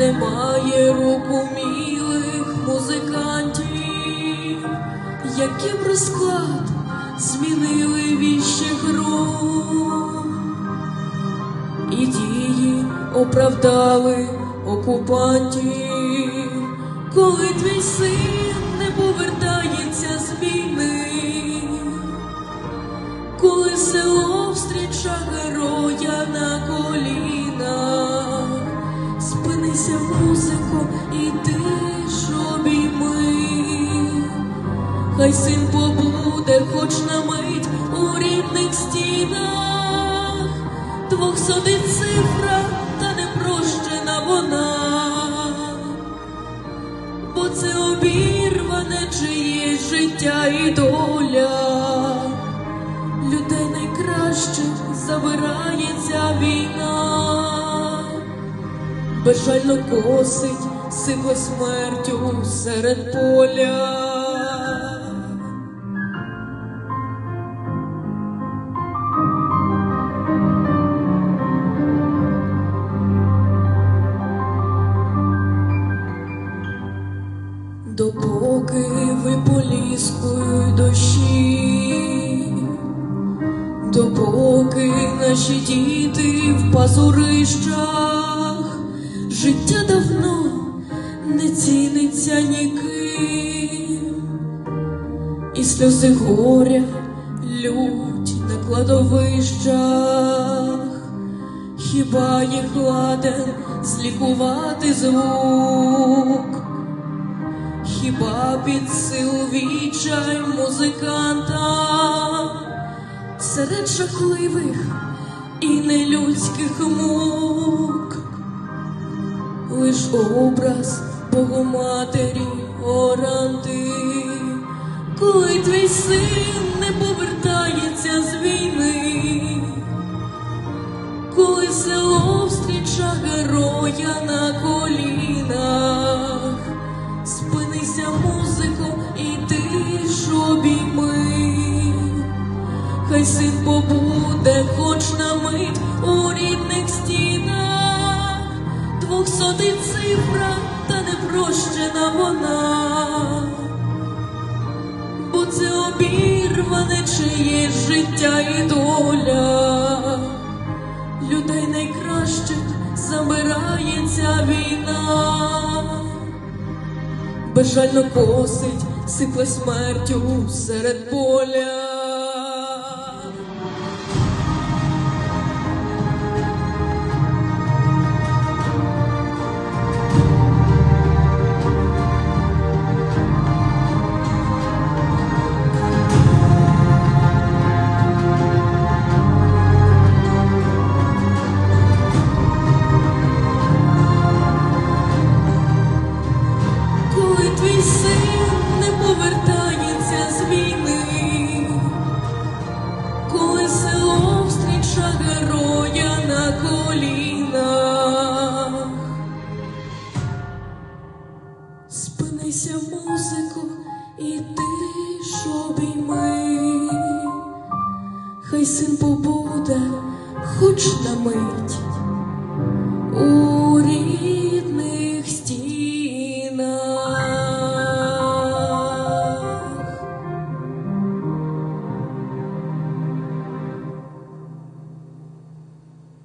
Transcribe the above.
немає рук умілих музикантів, які б розклад змінили віщих рук, і дії оправдали окупантів, коли твій син не повертається з війни коли село встріча героя на спинися, музико, і ти ж обійми, хай син побуде, хоч на мить у рідних стінах, двохсоти цифра, та не прощена вона, бо це обірване чиєсь життя і доля. Людей найкращих забирається війна, безжально косить, сипле смертю серед поля. Допоки ви поліскою дощі, допоки наші діти в пазурищах, життя давно не ціниться ніким, і сльози горя лють на кладовищах, хіба їх ладен злікувати звук? Хіба під силу відчай музиканта? Серед жахливих і нелюдських мук, лиш образ Богоматері оранти, коли твій син не повертається з війни, коли село встріча героя на колінах. Спинися, музико, і ти обійми, хай син побуде, хоч на мить двохсоти цифра, та не прощена вона, бо це обірване чиє життя і доля, людей найкращих забирається війна. Безжально косить, сипле смертю серед поля. Вдивися в музику і тишу обійми, хай син побуде, хоч на мить у рідних стін.